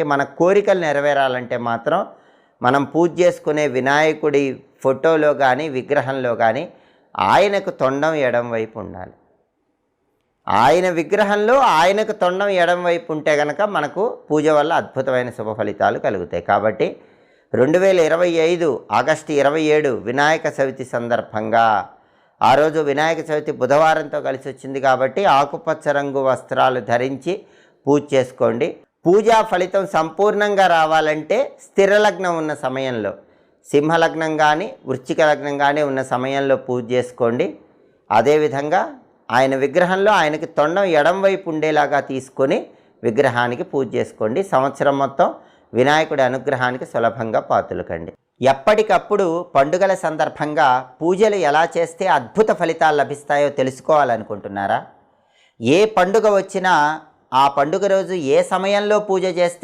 మన కోరికలు నెరవేరాలంటే మాత్రం మనం పూజ చేసుకునే వినాయకుడి ఫోటోలో కానీ విగ్రహంలో కానీ ఆయనకు తొండం ఎడం వైపు ఉండాలి. ఆయన విగ్రహంలో ఆయనకు తొండం ఎడం వైపు ఉంటే కనుక మనకు పూజ వల్ల అద్భుతమైన శుభ ఫలితాలు కలుగుతాయి. కాబట్టి రెండు వేల ఇరవై ఐదు ఆగస్టు ఇరవై ఏడు వినాయక చవితి సందర్భంగా ఆ రోజు వినాయక చవితి బుధవారంతో కలిసి వచ్చింది కాబట్టి ఆకుపచ్చ రంగు వస్త్రాలు ధరించి పూజ చేసుకోండి. పూజా ఫలితం సంపూర్ణంగా రావాలంటే స్థిర లగ్నం ఉన్న సమయంలో సింహలగ్నం కానీ వృశ్చిక లగ్నం కానీ ఉన్న సమయంలో పూజ చేసుకోండి. అదేవిధంగా ఆయన విగ్రహంలో ఆయనకి తొండం ఎడం వైపు ఉండేలాగా తీసుకొని విగ్రహానికి పూజ చేసుకోండి. సంవత్సరం మొత్తం వినాయకుడి అనుగ్రహానికి సులభంగా పాతులకండి. ఎప్పటికప్పుడు పండుగల సందర్భంగా పూజలు ఎలా చేస్తే అద్భుత ఫలితాలు లభిస్తాయో తెలుసుకోవాలనుకుంటున్నారా? ఏ పండుగ వచ్చినా ఆ పండుగ రోజు ఏ సమయంలో పూజ చేస్తే